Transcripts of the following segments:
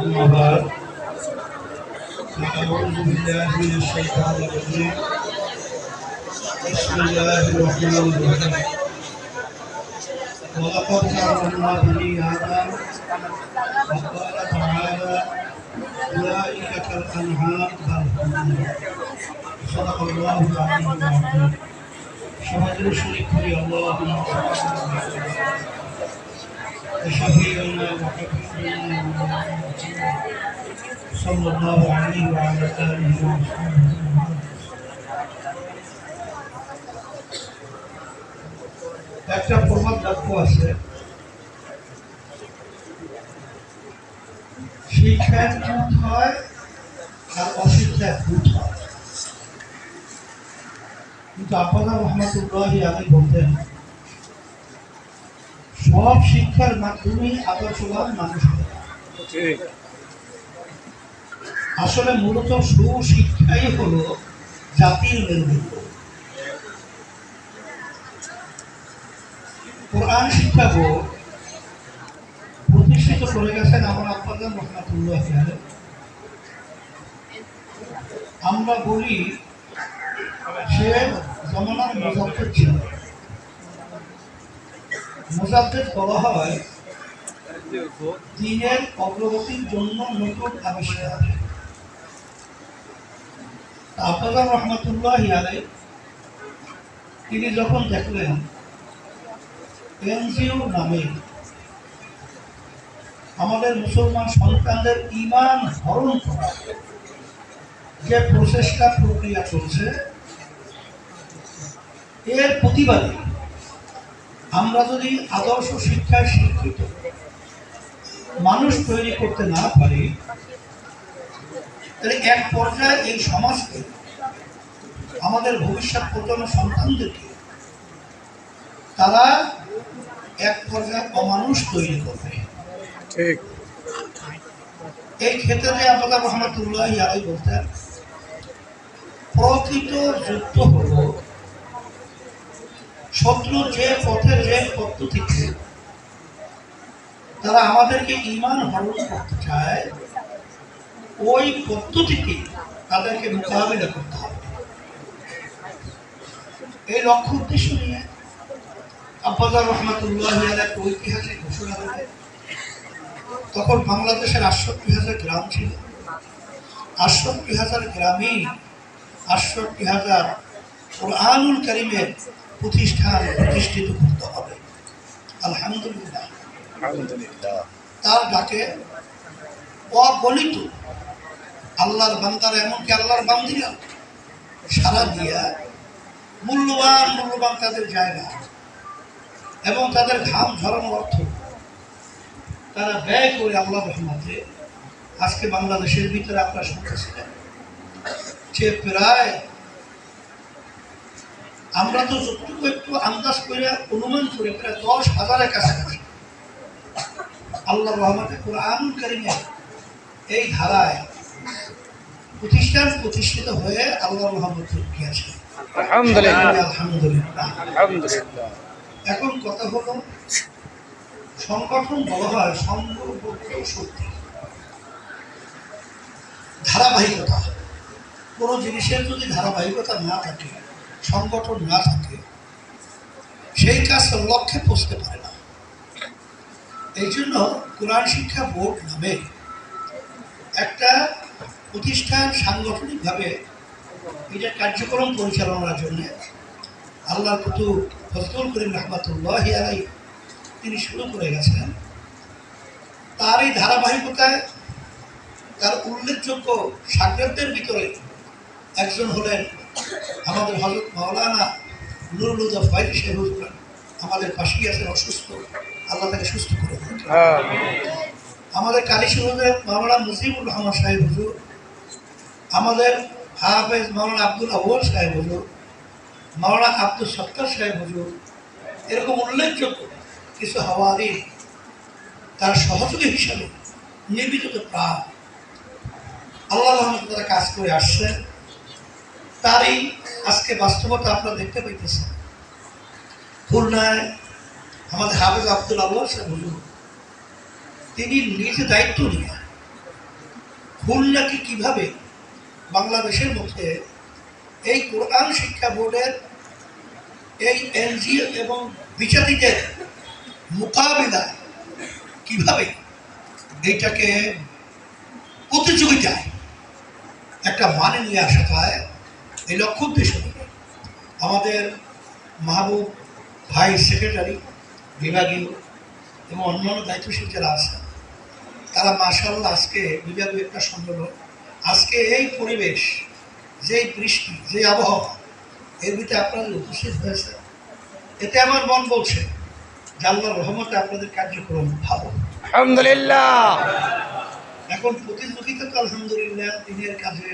أما بعد فأعوذ بالله من الشيطان الرجيم بسم الله الرحمن الرحيم ولقد كرمنا بني آدم وقال تعالى أولئك كالأنعام بل. صدق الله العلي العظيم شهد الشريك لي صلى الله عليه وعلى آله وصحبه একটা প্রবাদ বাক্য আছে শিক্ষার ভূত হয় আর অশিক্ষার ভূত হয় কিন্তু আপনারা রহমতুল্লাহ আলী বলতেন সব শিক্ষার মাধ্যমেই আদর্শবান মানুষ আসলে মূলত সুশিক্ষাই হলো জাতির মেরুদণ্ড কোরআন শিক্ষা বোর্ড প্রতিষ্ঠিত করে গেছেন আমার আপনাদের রহমাতুল্লাহ আমরা বলি সে জমানার মুজাফর ছিল। মুজাফের বলা হয়, দিনের অগ্রগতির জন্য নতুন আবিষ্কার। আব্বাজান রহমতুল্লাহ আলাই তিনি যখন দেখলেন, এনজিও নামে আমাদের মুসলমান সন্তানদের ইমান হরণ করা, যে প্রচেষ্টা প্রক্রিয়া চলছে, এর প্রতিবাদে আমরা যদি আদর্শ শিক্ষায় শিক্ষিত মানুষ তৈরি করতে না পারি তাহলে এক পর্যায়ে এই সমাজকে আমাদের ভবিষ্যৎ প্রজন্ম সন্তানদেরকে তারা এক পর্যায়ে অমানুষ তৈরি করবে। ঠিক। এই ক্ষেত্রে আপনারা রহমতুল্লাহ আলাই বলতেন প্রকৃত যুদ্ধ হল শত্রু যে পথে যে পদ্ধতিতে তারা আমাদেরকে ইমান হরণ করতে চায়, ওই পদ্ধতিতে তাদেরকে মোকাবিলা করতে হবে। এই লক্ষ্য উদ্দেশ্য নিয়ে আব্বাজার রহমতুল্লাহ একটা ঐতিহাসিক ঘোষণা দেবে তখন বাংলাদেশের আটষট্টি হাজার গ্রাম ছিল। আটষট্টি হাজার গ্রামেই আটষট্টি হাজার কোরআনুল করিমের প্রতিষ্ঠান প্রতিষ্ঠিত করতে হবে। আলহামদুলিল্লাহ। আলহামদুলিল্লাহ। তার ডাকে অগণিত আল্লাহর বান্দারা এমনকি আল্লাহর বান্দিরা সারা দিয়া মূল্যবান মূল্যবান তাদের জায়গা এবং তাদের ঘাম ঝরানোর অর্থ তারা ব্যয় করে আল্লাহ রহমতে আজকে বাংলাদেশের ভিতরে আপনারা শুনতেছিলেন যে প্রায় আমরা তো যতটুকু একটু আন্দাজ করে অনুমান করে প্রায় দশ হাজারের কাছাকাছি। আল্লাহ রহমতে কোরআন কারিমে এই ধারায় প্রতিষ্ঠান প্রতিষ্ঠিত হয়ে আল্লাহ রহমত গিয়েছে আলহামদুলিল্লাহ। এখন কথা হলো সংগঠন বলা হয় সংঘবদ্ধ শক্তি। ধারাবাহিকতা। কোনো জিনিসের যদি ধারাবাহিকতা না থাকে সংগঠন না থাকে, সেই কাজ লক্ষ্যে পৌঁছতে পারে না। এই জন্য কোরআন শিক্ষা বোর্ড নামে একটা প্রতিষ্ঠান সাংগঠনিকভাবে এটা কার্যক্রম পরিচালনার জন্য আল্লাহ কুতু ফজলুল করিম রহমাতুল্লাহ আলাই তিনি শুরু করে গেছেন। তার এই ধারাবাহিকতায় তার উল্লেখযোগ্য সাগরদের ভিতরে একজন হলেন আমাদের হজরত মাওলানা নুরুল হুদা ফাইজি শেখ আমাদের পাশেই আছেন অসুস্থ। আল্লাহ তাকে সুস্থ করে দেন। আমাদের কালী শহরের মাওলানা মুজিবুর রহমান সাহেব হুজুর আমাদের হাফেজ মাওলানা আব্দুল আউ্ল সাহেব হুজুর মাওলানা আব্দুল সত্তার সাহেব হুজুর এরকম উল্লেখযোগ্য কিছু হাওয়ারি তার সহযোগী হিসাবে নির্বিচিত প্রাণ। আল্লাহ রহমত তারা কাজ করে আসছে তারই আজকে বাস্তবতা আপনারা দেখতে পাইতেছেন। খুলনায় আমাদের হাফেজ আব্দুল সাহেব হুজুর তিনি নিজে দায়িত্ব নিয়ে খুলনাকে কীভাবে বাংলাদেশের মধ্যে এই কোরআন শিক্ষা বোর্ডের, এই এনজিও এবং বিচারীদের মোকাবিলায় কীভাবে এইটাকে প্রতিযোগিতায় একটা মানে নিয়ে আসা যায় এই লক্ষ্য উদ্দেশ্য। আমাদের মাহবুব ভাই সেক্রেটারি বিভাগীয় এবং অন্যান্য দায়িত্বশীল যারা আছে তারা মার্শাল্লাহ আজকে বিভাগীয় একটা সম্মেলন। আজকে এই পরিবেশ যেই বৃষ্টি যে আবহাওয়া এর ভিতরে আপনাদের উপস্থিত হয়েছে এতে আমার মন বলছে যে আল্লাহর রহমতে আপনাদের কার্যক্রম ভালো। আলহামদুলিল্লাহ। এখন প্রতিযোগিতা তো আলহামদুলিল্লাহ দিনের কাজে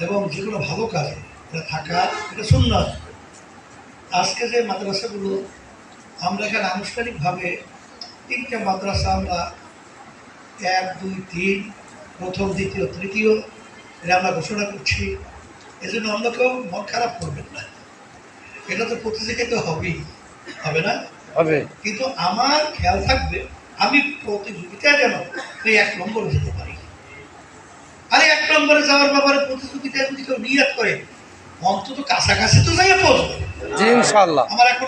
এবং যেগুলো ভালো কাজে এটা থাকা এটা সুন্দর আজকে যে মাদ্রাসাগুলো আমরা এখানে আনুষ্ঠানিকভাবে তিনটা মাদ্রাসা আমরা এক দুই তিন প্রথম দ্বিতীয় তৃতীয় এটা আমরা ঘোষণা করছি। এজন্য অন্য কেউ মন খারাপ করবেন না। এটা তো প্রতিযোগিতা হবেই হবে না? হবে। কিন্তু আমার খেয়াল থাকবে আমি প্রতিযোগিতায় যেন এই এক নম্বর যেতে পারি। নম্বরে যাওয়ার ব্যাপারে প্রতিযোগিতায় যদি কেউ নিয়াত করে অন্তত কাছাকাছি তো যাইয়া পৌঁছবে। ইনশাল্লাহ। আমার এখন